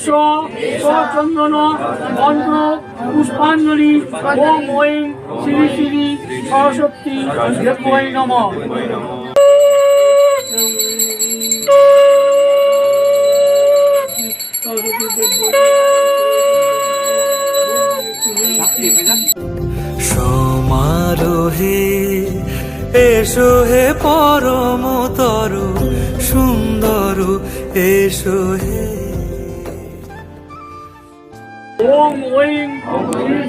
এসো চন্দন মন্ত্র পুষ্পাঞ্জলি, ওম ঐং শ্রী শ্রী সরস্বতী নম। সমারোহে এসো হে পরম তরু সুন্দর এসো হে ওম ঐং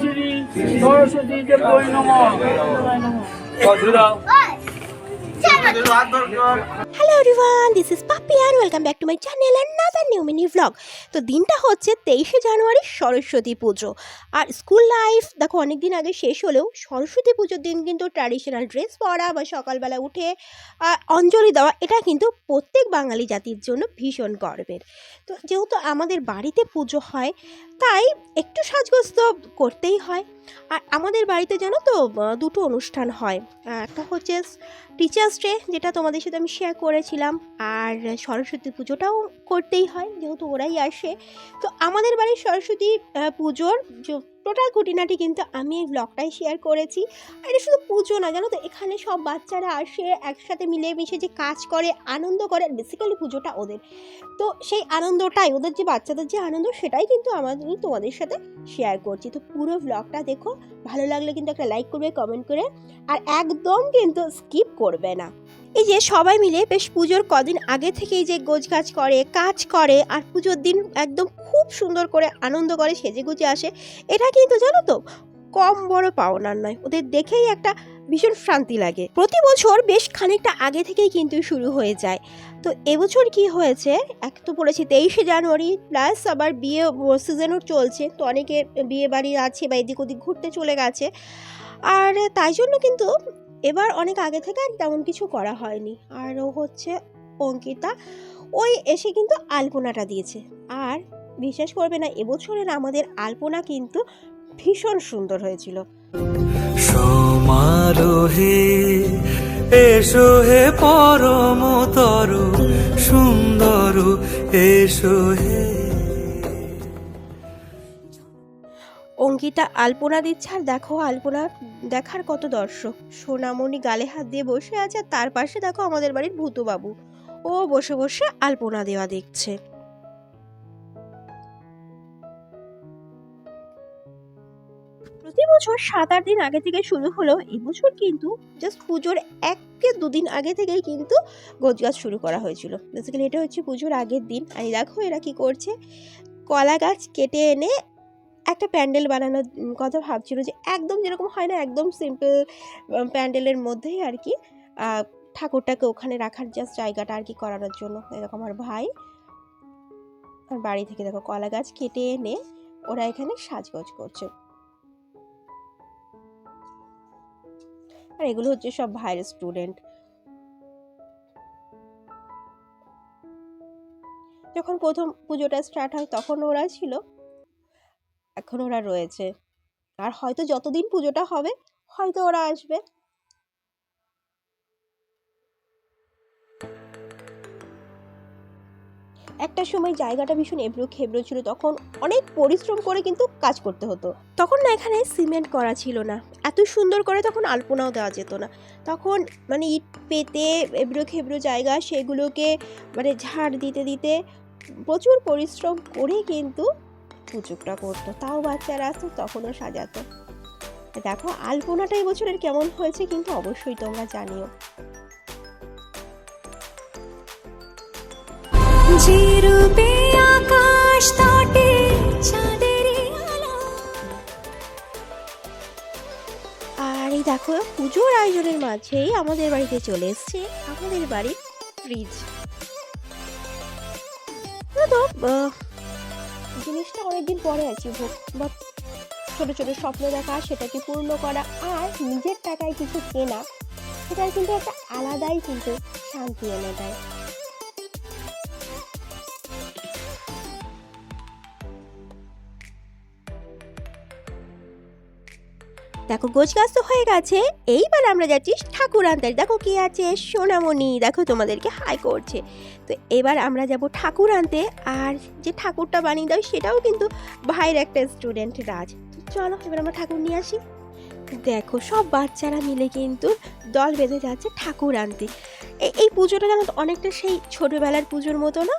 Shri Shri Saraswati hello everyone this is Papi R welcome back to my channel and another new mini vlog তো দিনটা হচ্ছে তেইশে জানুয়ারি সরস্বতী পুজো। আর স্কুল লাইফ দেখো অনেক দিন আগে শেষ হলেও সরস্বতী পুজোর দিন কিন্তু ট্র্যাডিশনাল ড্রেস পরা বা সকালবেলা উঠে অঞ্জলি দেওয়া, এটা কিন্তু প্রত্যেক বাঙালি জাতির জন্য ভীষণ গর্বের। তো যেহেতু আমাদের বাড়িতে পুজো হয় তাই একটু সাজগোজ তো করতেই হয়। আর আমাদের বাড়িতে জানো তো দুটো অনুষ্ঠান হয়। একটা হচ্ছে টিচার্স ডে যেটা তোমাদের সাথে আমি শেয়ার করেছিলাম। আর সরস্বতী পুজোটাও করতেই হয়, যেহেতু ওরাই আসে। তো আমাদের বাড়ির সরস্বতী পুজোর টোটাল খুঁটিনাটি কিন্তু আমি এই ব্লগটাই শেয়ার করেছি। আর এটা শুধু পুজো না, জানো তো? এখানে সব বাচ্চারা আসে, একসাথে মিলেমিশে যে কাজ করে, আনন্দ করে বেসিক্যালি পুজোটা ওদের। তো সেই আনন্দটাই, ওদের যে বাচ্চাদের যে আনন্দ, সেটাই কিন্তু আমাদের তোমাদের সাথে শেয়ার করছি। তো পুরো ব্লগটা দেখো, ভালো লাগলে কিন্তু একটা লাইক করবে কমেন্ট করে, আর একদম কিন্তু স্কিপ করবে না। এই যে সবাই মিলে বেশ পুজোর কদিন আগে থেকেই যে গোছগাছ করে, কাজ করে, আর পুজোর দিন একদম খুব সুন্দর করে আনন্দ করে সেজে গুজে আসে, এটা কিন্তু জানো তো? কম বড় পাওনার নয়। ওদের দেখেই একটা ভীষণ শান্তি লাগে। প্রতি বছর বেশ খানিকটা আগে থেকেই কিন্তু শুরু হয়ে যায়। তো এবছর কি হয়েছে? এক তো পড়েছে তেইশে জানুয়ারি, প্লাস আবার বিয়ে সিজনও চলছে। তো অনেকে বিয়ে বাড়ি আছে বা এদিক ওদিক ঘুরতে চলে গেছে। আর তাই জন্য কিন্তু এবার অনেক আগে থেকে আর তেমন কিছু করা হয়নি। আর ও হচ্ছে অঙ্কিতা। ওই এসে কিন্তু আলপনাটা দিয়েছে। আর বিশ্বাস করবে না এবছরের আমাদের আলপনা কিন্তু ভীষণ সুন্দর হয়েছিল। সমারোহে এসো হে পরম তরু সুন্দর এসো হে। অঙ্কিতা আলপনা দিচ্ছে আর দেখো আলপনা দেখার কত দর্শক। সোনামণি গালে হাত দিয়ে বসে আছে আর তার পাশে দেখো আমাদের বাড়ির ভূতবাবু। ও বসে বসে আলপনা দেওয়া দেখছে। বছর সাত আট দিন আগে থেকে শুরু হলেও এবছর কিন্তু জাস্ট পুজোর এক কে দুদিন আগে থেকেই কিন্তু গোছগাছ শুরু করা হয়েছিল। বেসিক্যালি এটা হচ্ছে পুজোর আগের দিন। আর দেখো এরা কি করছে? কলা গাছ কেটে এনে একটা প্যান্ডেল বানানোর কথা ভাবছিল যে একদম যেরকম হয় না, একদম সিম্পল প্যান্ডেলের মধ্যেই আর কি ঠাকুরটাকে ওখানে রাখার জাস্ট জায়গাটা আর কি করানোর জন্য। এরকম আমার ভাই আর বাড়ি থেকে দেখো কলা গাছ কেটে এনে ওরা এখানে সাজগোজ করছে। আর এগুলো হচ্ছে সব ভাইয়ের স্টুডেন্ট যখন প্রথম পুজোটা স্টার্ট হয়, তখন ওরা ছিল, এখন ওরা রয়েছে। আর হয়তো যতদিন পুজোটা হবে, হয়তো ওরা আসবে। একটা সময় জায়গাটা ভীষণ এবড়ো খেবড়ো ছিল, তখন অনেক পরিশ্রম করে কিন্তু কাজ করতে হতো। তখন না এখানে সিমেন্ট করা ছিল না। এত সুন্দর করে তখন আলপনাও দেওয়া যেত না। তখন মানে ইট পেতে এবড়ো খেবড়ো জায়গা, সেগুলোকে মানে ঝাড় দিতে দিতে প্রচুর পরিশ্রম করে কিন্তু পুজোটা করতো। তাও বাচ্চারা আসতো তখনও সাজাতো। দেখো, আলপনাটা এবছরের কেমন হয়েছে কিন্তু অবশ্যই তোমরা জানিও। আর এই দেখো, পুজোর আয়োজনের মাঝেই আমাদের বাড়িতে চলে এসছে আমাদের বাড়ির ফ্রিজ তো জিনিসটা অনেকদিন পরে আছে বা ছোট ছোট স্বপ্ন দেখা, সেটাকে পূর্ণ করা, আর নিজের টাকায় কিছু কেনা, সেটার কিন্তু একটা আলাদাই কিন্তু শান্তি এনে দেয়। দেখো গোছ গাছ তো হয়ে গেছে। এইবার আমরা যাচ্ছি ঠাকুর আনতে। দেখো কি আছে, সোনামণি। দেখো তোমাদেরকে হাই করছে। তো এবার আমরা যাব ঠাকুর আনতে আর যে ঠাকুরটা বানিয়ে দাও, সেটাও কিন্তু ভাইয়ের একটা স্টুডেন্ট রাজ। তো চলো এবার আমরা ঠাকুর নিয়ে আসি। দেখো সব বাচ্চারা মিলে কিন্তু দল বেঁধে যাচ্ছে ঠাকুর আনতে। এই পুজোটা জানো অনেকটা সেই ছোটোবেলার পুজোর মতো না?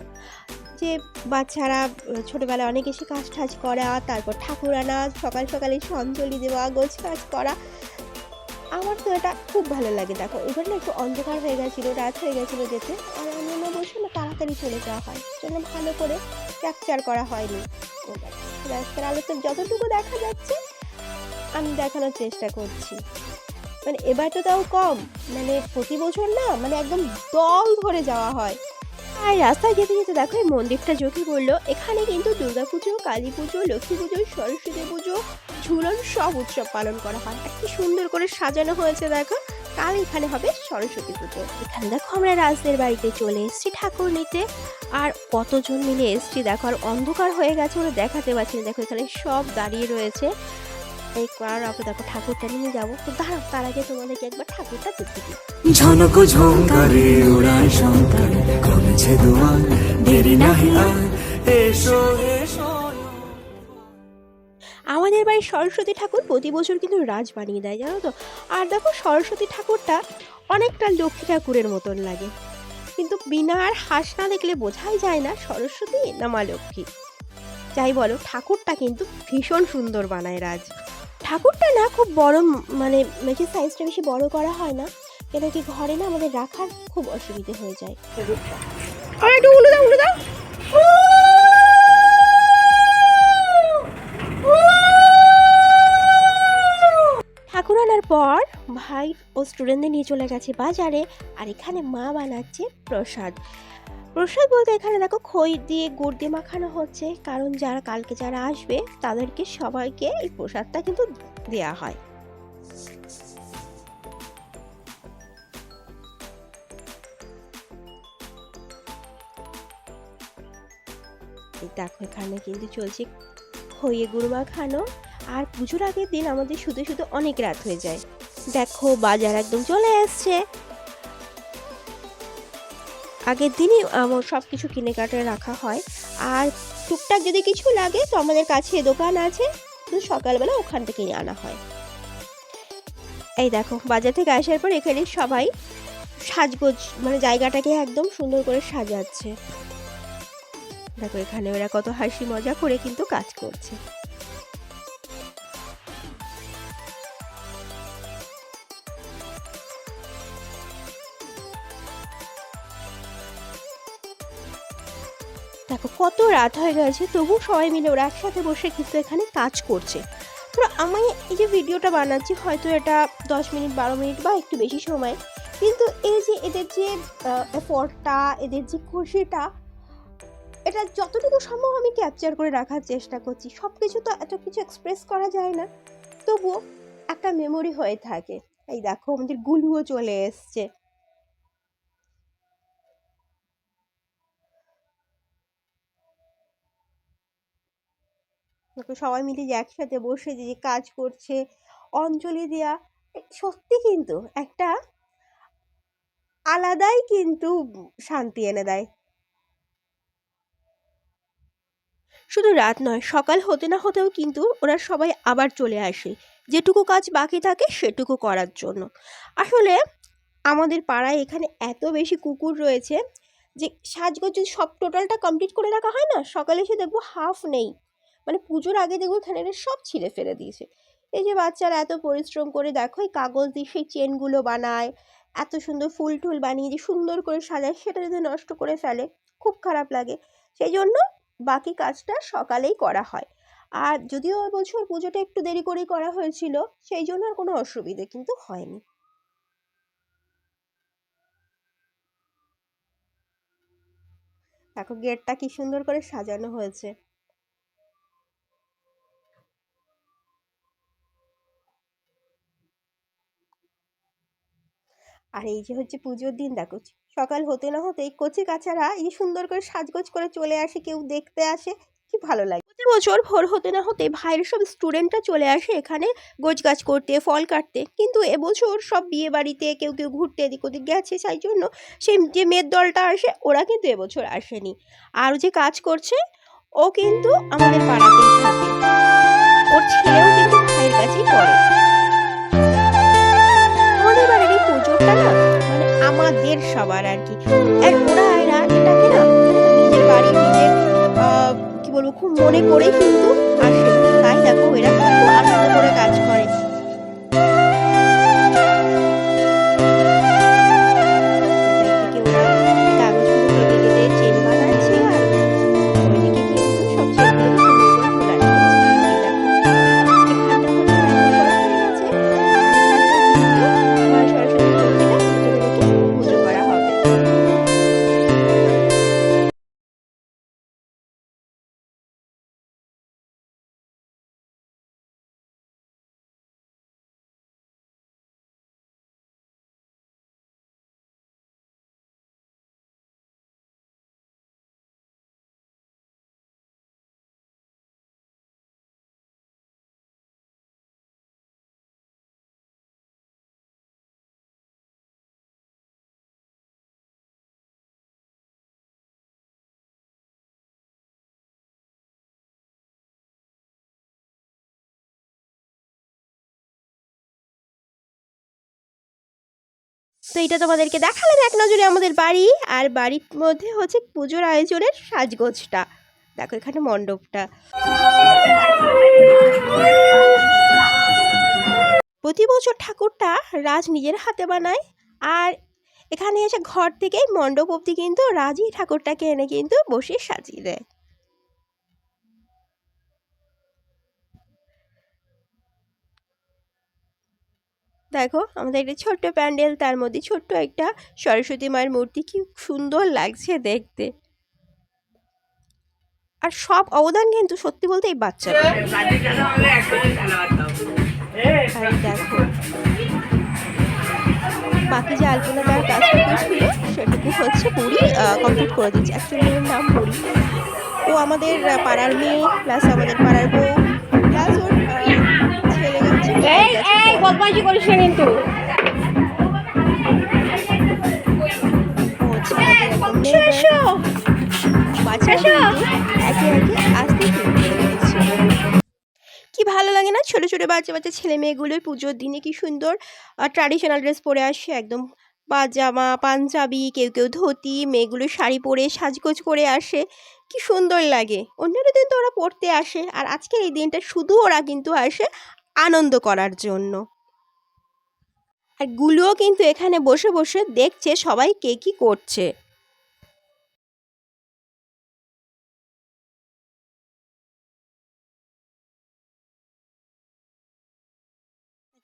যে বাচ্চারা ছোটোবেলায় অনেক এসে কাজ টাজ করা, তারপর ঠাকুর আনা, সকাল সকালে সঞ্জলি দেওয়া গোছ কাজ করা, আমার তো এটা খুব ভালো লাগে। দেখো, এবার না একটু অন্ধকার হয়ে গেছিল, রাত হয়ে গেছিল যেতে, আর অন্যান্য বসে না তাড়াতাড়ি চলে যাওয়া হয় জন্য ভালো করে ক্যাপচার করা হয়নি। রাস্তার আলোতে যতটুকু দেখা যাচ্ছে, আমি দেখানোর চেষ্টা করছি। মানে এবার তো তাও কম মানে প্রতি বছর না মানে একদম দল ধরে যাওয়া হয়। আর রাস্তায় যেতে যেতে দেখো এই মন্দিরটা চোখে পড়ল। এখানে কিন্তু দুর্গা পুজো, কালী পুজো, লক্ষ্মী পুজো, সরস্বতী পুজো, ঝুলন সব উৎসব পালন করা হয়। কি সুন্দর করে সাজানো হয়েছে দেখো। কাল এখানে হবে সরস্বতী পুজো। এখানে দেখো আমরা রাজদের বাড়িতে চলে এসেছি ঠাকুর নিতে। আর কতজন মিলে এসেছি দেখো। আর অন্ধকার হয়ে গেছে ওরা দেখাতে পারছি না। দেখো এখানে সব দাঁড়িয়ে রয়েছে। এই করার আমরা দেখো ঠাকুরটা নিয়ে যাব। তো দাঁড়াও তার আগে তোমাদেরকে একবার ঠাকুরটা দেখতে দিই। ঝনক ঝঙ্কারে উড়ায় শঙ্কর কমেছে দুয়ার দেরি নাহি আর। এসো এসো। আমাদের বাড়ির সরস্বতী ঠাকুর প্রতি বছর কিন্তু রাজ বানিয়ে দেয় জানো তো? আর দেখো সরস্বতী ঠাকুরটা অনেকটা লক্ষ্মী ঠাকুরের মতন লাগে। কিন্তু বিনা আর হাঁস না দেখলে বোঝাই যায় না সরস্বতী না মা লক্ষ্মী। যাই বলো ঠাকুরটা কিন্তু ভীষণ সুন্দর বানায় রাজ। ঠাকুরটা না খুব বড় মানে মেঝে সাইজটা বেশি বড় করা হয় না। কেন কি ঘরে না আমাদের রাখার খুব অসুবিধে হয়ে যায়। একটু দাও দাও। ঠাকুর আনার পর ভাই ও স্টুডেন্টদের নিয়ে চলে গেছে বাজারে আর এখানে মা বানাচ্ছে প্রসাদ। প্রসাদ বলতে এখানে দেখো খই দিয়ে গুড় দিয়ে মাখানো হচ্ছে। কারণ যারা কালকে যারা আসবে, তাদেরকে সবাইকে এই প্রসাদটা কিন্তু দেয়া হয়। দেখো এখানে কিন্তু চলছে খইয়ে গুড় মাখানো। আর পুজোর আগের দিন আমাদের শুধু শুধু অনেক রাত হয়ে যায়। দেখো বাজার একদম চলে আসছে। আগের দিনই আমার সব কিছু কিনে কাটে রাখা হয়। আর টুকটাক যদি কিছু লাগে, তো আমাদের কাছে দোকান আছে, তো সকালবেলা ওখান থেকে আনা হয়। এই দেখো, বাজার থেকে আসার পর এখানে সবাই সাজগোজ মানে জায়গাটাকে একদম সুন্দর করে সাজাচ্ছে। দেখো এখানে ওরা কত হাসি মজা করে কিন্তু কাজ করছে। দেখো, কত রাত হয়ে গেছে তবু সবাই মিলে ওরা একসাথে বসে কিন্তু এখানে কাজ করছে। তো আমি এই যে ভিডিওটা বানাচ্ছি, হয়তো এটা দশ মিনিট, বারো মিনিট বা একটু বেশি সময়, কিন্তু এই যে এদের যে এফর্টটা, এদের যে খুশিটা, এটা যতটুকু সম্ভব আমি ক্যাপচার করে রাখার চেষ্টা করছি। সব কিছু তো এত কিছু এক্সপ্রেস করা যায় না। তবুও একটা মেমোরি হয়ে থাকে। এই দেখো, আমাদের গুলুও চলে এসছে। সবাই মিলে যে একসাথে বসে যে কাজ করছে, অঞ্জলি এ সত্যি কিন্তু একটা আলাদাই কিন্তু শান্তি এনে দেয়। শুধু রাত নয়, সকাল হতে না হতেও কিন্তু ওরা সবাই আবার চলে আসে। যেটুকু কাজ বাকি থাকে সেটুকু করার জন্য। আসলে আমাদের পাড়ায় এখানে এত বেশি কুকুর রয়েছে যে, সাজগোজ যদি সব টোটালটা কমপ্লিট করে রাখা হয় না, সকালে এসে দেখব হাফ নেই। মানে পুজোর আগে দেখব এখানে সব ছিঁড়ে ফেলে দিয়েছে। এই যে বাচ্চারা এত পরিশ্রম করে দেখো, এই কাগজ দিয়ে সেই চেনগুলো বানায়, এত সুন্দর ফুল টুল বানিয়ে যে সুন্দর করে সাজায়, সেটা যদি নষ্ট করে ফেলে, খুব খারাপ লাগে। সেই জন্য বাকি কাজটা সকালেই করা হয়। আর যদিও ওই বছর পুজোটা একটু দেরি করেই করা হয়েছিল, সেই জন্য আর কোনো অসুবিধে কিন্তু হয়নি। দেখো গেটটা কি সুন্দর করে সাজানো হয়েছে। আর এই যে হচ্ছে পুজোর দিন, দেখো সকাল হতে না হতেই কচি কাচারা এই সুন্দর করে সাজগোজ করে চলে আসে, কেউ দেখতে আসে, কি ভালো লাগে। প্রতি বছর ভোর হতে না হতে ভাইয়ের সব স্টুডেন্টরা চলে আসে এখানে গোছ করতে, ফল কাটতে, কিন্তু এবছর সব বিয়ে বাড়িতে কেউ কেউ ঘুরতে এদিক ওদিক গেছে, সেই জন্য সেই যে মেয়ের দলটা আসে, ওরা কিন্তু এবছর আসেনি। আর যে কাজ করছে, ও কিন্তু আমাদের পাড়াতেই থাকে। ওর ছেলেও কিন্তু ভাইয়ের কাছেই পড়ে। না মানে আমাদের সবার আর কি। আর ওরা না নিজের বাড়ি নিজের কি বলব, খুব মনে করে কিন্তু আসে। তাই দেখো, এরা খুব আনন্দ করে কাজ করে। তো এটা তোমাদেরকে দেখালাম এক নজরে আমাদের বাড়ি, আর বাড়ির মধ্যে হচ্ছে পুজোর আয়োজনের সাজগোজটা। দেখো এখানে মণ্ডপটা। প্রতি বছর ঠাকুরটা রাজ নিজের হাতে বানায়, আর এখানে এসে ঘর থেকেই মণ্ডপ অব্দি কিন্তু রাজই ঠাকুরটাকে এনে কিন্তু বসে সাজিয়ে দেয়। দেখো, আমাদের একটা ছোট্ট প্যান্ডেল, তার মধ্যে ছোট্ট একটা সরস্বতী মায়ের মূর্তি, কি সুন্দর লাগছে দেখতে। আর সব অবদান কিন্তু সত্যি বলতে এই বাচ্চারা। দেখো, বাকি যে আলপনা তার কাজটুকু ছিল, সেটুকু হচ্ছে পুরি কমপ্লিট করে দিচ্ছে অ্যাকচুয়ালি ওর নাম পুরি। ও আমাদের পাড়ার মেয়ে প্লাস আমাদের পাড়ার বউ প্লাস ওর ছেলে যাচ্ছে বদমাইশি করিস না কিন্তু। কি ভালো লাগে না? ছোট ছোট বাচ্চা বাচ্চা ছেলে মেয়েগুলো পুজোর দিনে কি সুন্দর ট্র্যাডিশনাল ড্রেস পরে আসে একদম পাজামা পাঞ্জাবি কেউ কেউ ধুতি মেয়েগুলো শাড়ি পরে সাজগোজ করে আসে। কি সুন্দর লাগে। অন্যান্য দিন তো ওরা পড়তে আসে আর আজকের এই দিনটা শুধু ওরা কিন্তু আসে। আনন্দ করার জন্য। আর গুলোও কিন্তু এখানে বসে বসে দেখছে সবাই কে কি করছে।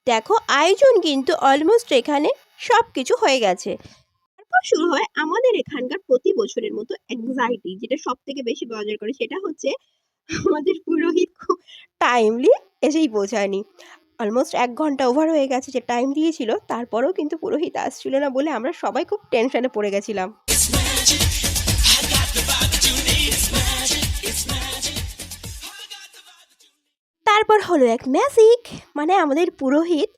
দেখো, আয়োজন কিন্তু অলমোস্ট এখানে সব কিছু হয়ে গেছে। তারপর শুরু হয় আমাদের এখানকার প্রতি বছরের মতো অ্যাংজাইটি যেটা সব থেকে বেশি বাজার করে, সেটা হচ্ছে আমাদের পুরোহিত খুব টাইমলি এসেই পৌঁছায়নি। অলমোস্ট এক ঘণ্টা ওভার হয়ে গেছে যে টাইম দিয়েছিল, তারপরেও কিন্তু পুরোহিত আসছিল না বলে আমরা সবাই খুব টেনশনে পড়ে গেছিলাম। তারপর হলো এক ম্যাজিক মানে আমাদের পুরোহিত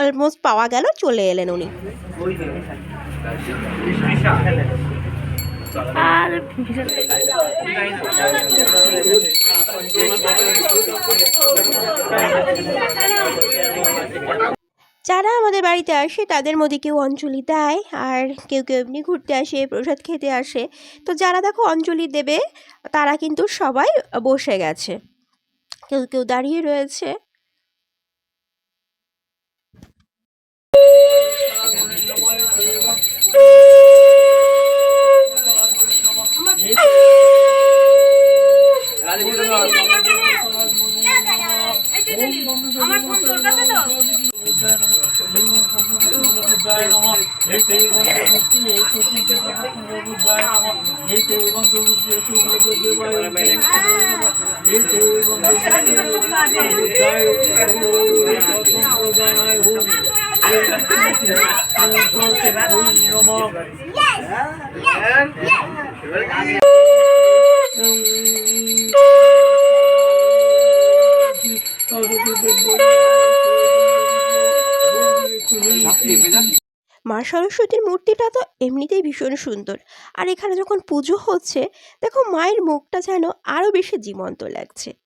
অলমোস্ট পাওয়া গেল, চলে এলেন উনি। আর যারা আমাদের বাড়িতে আসে, তাদের মধ্যে কেউ অঞ্জলি দেয় আর কেউ কেউ এমনি ঘুরতে আসে, প্রসাদ খেতে আসে। তো যারা দেখো অঞ্জলি দেবে, তারা কিন্তু সবাই বসে গেছে। কেউ কেউ দাঁড়িয়ে রয়েছে। আমার মা সরস্বতীর মূর্তিটা তো এমনিতেই ভীষণ সুন্দর। আর এখানে যখন পুজো হচ্ছে, দেখো মায়ের মুখটা যেন আরও বেশি জীবন্ত লাগছে।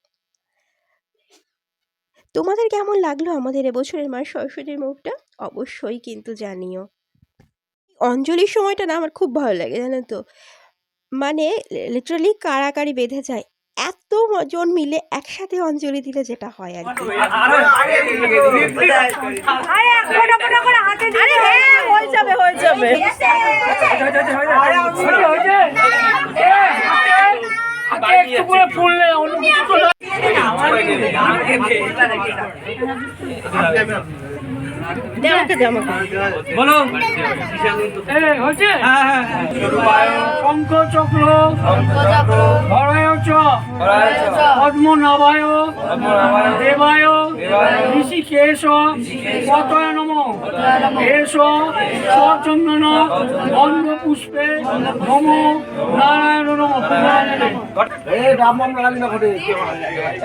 তোমাদের কেমন লাগল আমাদের এবছরের মা সরস্বতীর মুখটা অবশ্যই কিন্তু জানিও অঞ্জলির সময়টা না আমার খুব ভালো লাগে জানো তো মানে লিটারালি কাড়াকাড়ি বেঁধে যায় এত জন মিলে একসাথে অঞ্জলি দিলে যেটা হয় আর কি ফোটা ফোটা করে আরে হ্যাঁ হয়ে হয়ে? শঙ্খ চক্র হরয় চ পদ্মনাভায় দেবায় ঋষিকেশ পতয় নম। এস সচন্দন অন্য পুষ্পে নম। নারায়ণ নম।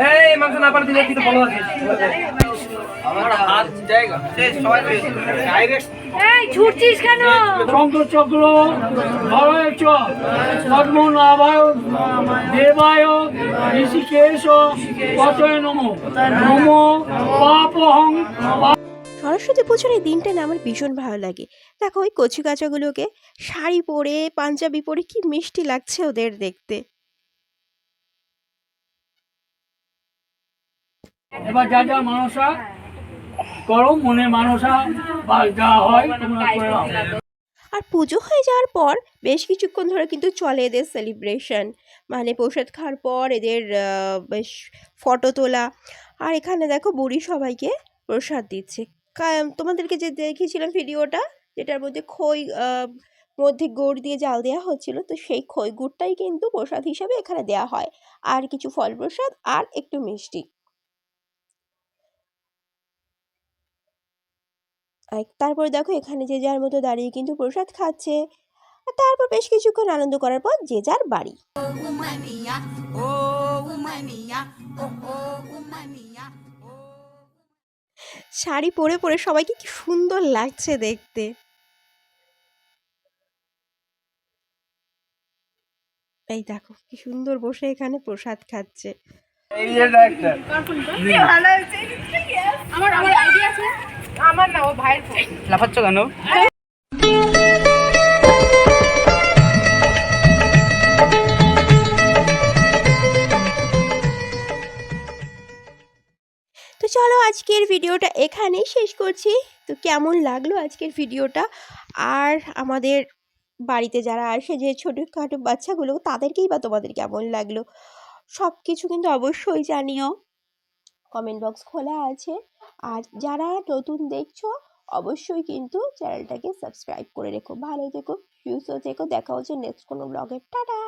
এই মাংস না পারলে দিলে কিন্তু ভালো আছে। এই ছুটছিস কেন? শঙ্খ চক্র হরয় চ পদ্মনাভায় দেবায় ঋষিকেশ পতয় নম নম পাপহং সরস্বতী পুজোর এই দিনটা না আমার ভীষণ ভালো লাগে। দেখো ওই কচি কাচাগুলোকে শাড়ি পরে পাঞ্জাবি পরে কি মিষ্টি লাগছে ওদের দেখতে। এবার যা যা মানসা করো, মনে মানসা বা যা হয় তোমরা করে আর পুজো হয়ে যাওয়ার পর বেশ কিছুক্ষণ ধরে কিন্তু চলে এদের সেলিব্রেশন মানে প্রসাদ খাওয়ার পর এদের বেশ ফটো তোলা। আর এখানে দেখো বুড়ি সবাইকে প্রসাদ দিচ্ছে। তোমাদেরকে যে দেখিয়েছিলাম ভিডিওটা, যেটার মধ্যে খই মধ্যে গুড় দিয়ে জাল দেওয়া হচ্ছিল, তো সেই খই গুড়টাই কিন্তু প্রসাদ হিসাবে এখানে দেওয়া হয়। আর কিছু ফল প্রসাদ আর একটু মিষ্টি। তারপর দেখো এখানে যে যার মতো দাঁড়িয়ে কিন্তু প্রসাদ খাচ্ছে। আর তারপর বেশ কিছুক্ষণ আনন্দ করার পর যে যার বাড়ি। শাড়ি পরে পরে সবাইকে কি সুন্দর লাগছে দেখতে। এই দেখো কি সুন্দর বসে এখানে প্রসাদ খাচ্ছে। আমার আমার আইডিয়া আছে। আমার না ও ভাইয়ের ফোন। লাফাচ্ছ কেন? তো চলো আজকের ভিডিওটা এখানেই শেষ করছি। তো কেমন লাগল আজকের ভিডিওটা? আর আমাদের বাড়িতে যারা আসে যে ছোটোখাটো বাচ্চাগুলো তাদেরকেই বা তোমাদের কেমন লাগল? সব কিছু কিন্তু অবশ্যই জানিও। কমেন্ট বক্স খোলা আছে। আর যারা নতুন দেখছ, অবশ্যই কিন্তু চ্যানেলটাকে সাবস্ক্রাইব করে রেখো। ভালো থেকো, সুস্থ থেকো, দেখা হচ্ছে নেক্সট কোনো ব্লগের টাটা!